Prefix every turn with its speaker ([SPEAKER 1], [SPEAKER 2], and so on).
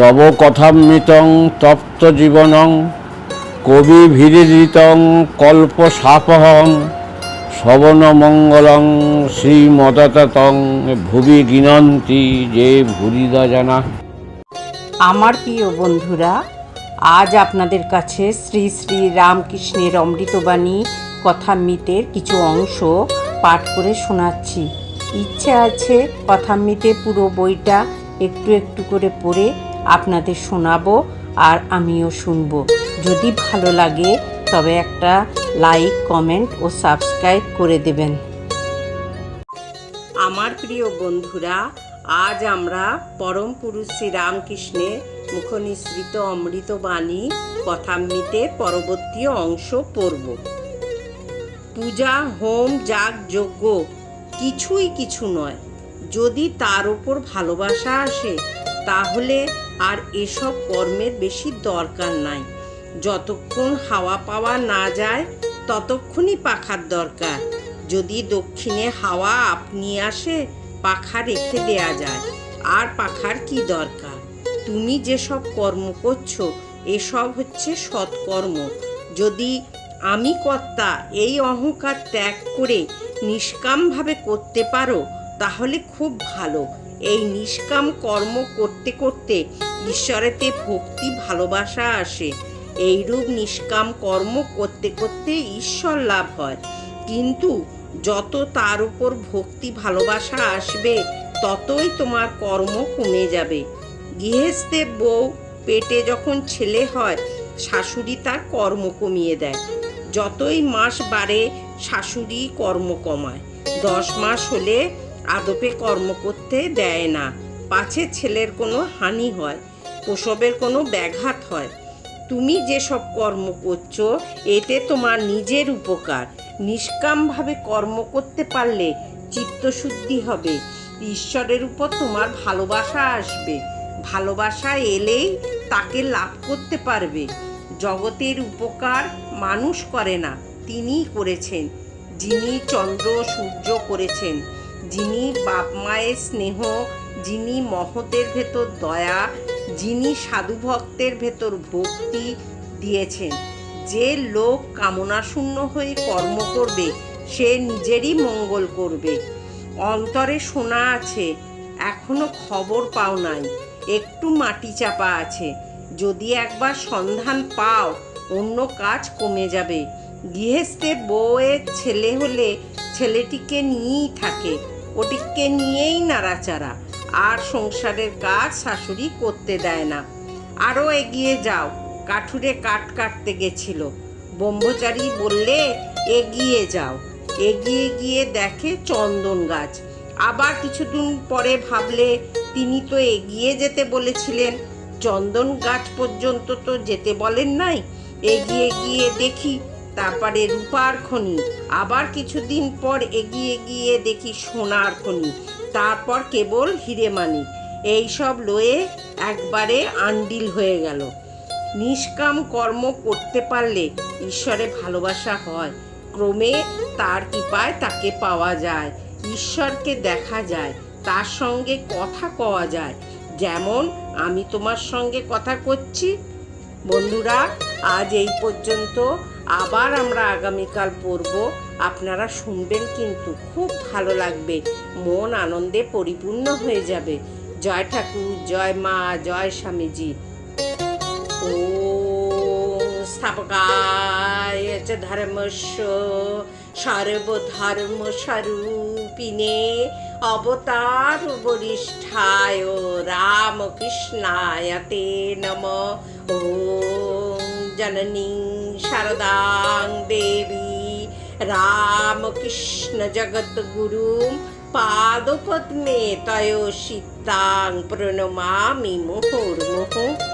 [SPEAKER 1] তব কথামৃতং তপ্ত জীবনং, কবি ভিরিতং কল্প সাপহং শবন মঙ্গলং শ্রীমদতং ভুবি গিনন্তি, যে ভুরিদা জানা।
[SPEAKER 2] আমার প্রিয় বন্ধুরা, আজ আপনাদের কাছে শ্রী শ্রী রামকৃষ্ণের অমৃতবাণী কথামৃতের কিছু অংশ পাঠ করে শোনাচ্ছি। ইচ্ছে আছে কথামৃতে পুরো বইটা একটু একটু করে পড়ে আপনাদের শোনাবো আর আমিও শুনব। যদি ভালো লাগে, তবে একটা লাইক, কমেন্ট ও সাবস্ক্রাইব করে দেবেন। আমার প্রিয় বন্ধুরা, আজ আমরা পরম পুরুষ শ্রী রামকৃষ্ণের মুখনিসৃত অমৃতবাণী কথামৃতের পরবর্তী অংশ পড়ব। পূজা হোম যাগ যজ্ঞ কিছুই কিছু নয়। যদি তার উপর ভালোবাসা আসে তাহলে আর এসব কর্মের বেশি দরকার নাই। যতক্ষণ হাওয়া পাওয়া না যায়, ততক্ষণই পাখার দরকার। যদি দক্ষিণে হাওয়া আপনি আসে, পাখা রেখে দেয়া যায়। আর পাখার কি দরকার? তুমি যেসব কর্ম করছ, এসব হচ্ছে সৎকর্ম। যদি আমি কর্তা এই অহংকার ত্যাগ করে নিষ্কামভাবে করতে পারো, তাহলে খুব ভালো। এই নিষ্কাম কর্ম করতে করতে ঈশ্বরেতে ভক্তি, ভালোবাসা আসে। এইরূপ নিষ্কাম কর্ম করতে করতে ঈশ্বর লাভ হয়। কিন্তু যত তার উপর ভক্তি, ভালোবাসা আসবে, ততই তোমার কর্ম কমে যাবে। গৃহস্থের বউ পেটে যখন ছেলে হয়, শাশুড়ি তার কর্ম কমিয়ে দেয়। যতই মাস বাড়ে শাশুড়ি কর্ম কমায়। দশ মাস হলে আদপে কর্ম করতে দেয় না। পাছে ছেলের কোনো হানি হয়, প্রসবের কোনো ব্যাঘাত হয়। তুমি যেসব কর্ম করছ, এতে তোমার নিজের উপকার। নিষ্কামভাবে কর্ম করতে পারলে চিত্তশুদ্ধি হবে। ঈশ্বরের উপর তোমার ভালোবাসা আসবে। ভালোবাসা এলেই তাকে লাভ করতে পারবে। জগতের উপকার মানুষ করে না, তিনিই করেছেন। যিনি চন্দ্র, সূর্য করেছেন। যিনি বাপ মায়ের স্নেহ, যিনি মহতের ভেতর দয়া, যিনি সাধু ভক্তের ভেতর ভক্তি দিয়েছেন। যে লোক কামনাশূন্য হয়ে কর্ম করবে, সে নিজেরই মঙ্গল করবে। অন্তরে শোনা আছে, এখনও খবর পাও নাই, একটু মাটি চাপা আছে। যদি একবার সন্ধান পাও, অন্য কাজ কমে যাবে। গৃহস্থের বউয়ের ছেলে হলে ছেলেটিকে নিয়েই থাকে। ওটিকে নিয়েই নাড়াচাড়া। আর সংসারের কাজ শাশুড়ি করতে দেয় না। আরও এগিয়ে যাও, কাঠুরে কাঠ কাটতে গেছিল। ব্রহ্মচারী বললে, এগিয়ে যাও। এগিয়ে গিয়ে দেখে চন্দন গাছ। আবার কিছুদিন পরে ভাবলে, তিনি তো এগিয়ে যেতে বলেছিলেন। চন্দন গাছ পর্যন্ত তো যেতে বলেন নাই। এগিয়ে গিয়ে দেখি তারপরে রূপার খনি। আবার কিছুদিন পর এগিয়ে গিয়ে দেখি সোনার খনি। তারপর কেবল হিরে হিরেমানিক এইসব লয়ে একবারে আন্ডিল হয়ে গেল। নিষ্কাম কর্ম করতে পারলে ঈশ্বরে ভালোবাসা হয়। ক্রমে তার কৃপায় তাকে পাওয়া যায়। ঈশ্বরকে দেখা যায়। তার সঙ্গে কথা কওয়া যায়। যেমন, আমি তোমার সঙ্গে কথা করছি। বন্ধুরা আজ এই পর্যন্ত আবার আমরা আগামীকাল পড়ব। আপনারা শুনবেন কিন্তু খুব ভালো লাগবে, মন আনন্দে পরিপূর্ণ হয়ে যাবে। জয় ঠাকুর, জয় মা, জয় স্বামীজি। ও স্থাপকায় ধর্মস্ব ধর্মস্য সর্বধর্ম স্বরূপিনে অবতার বরিষ্ঠায় রামকৃষ্ণায় তে নমঃ। जननी शारदां देवी रामकृष्ण जगद्गुरुं पादपद्मे तयो सीतां प्रणमामि मुहुर्मुहुः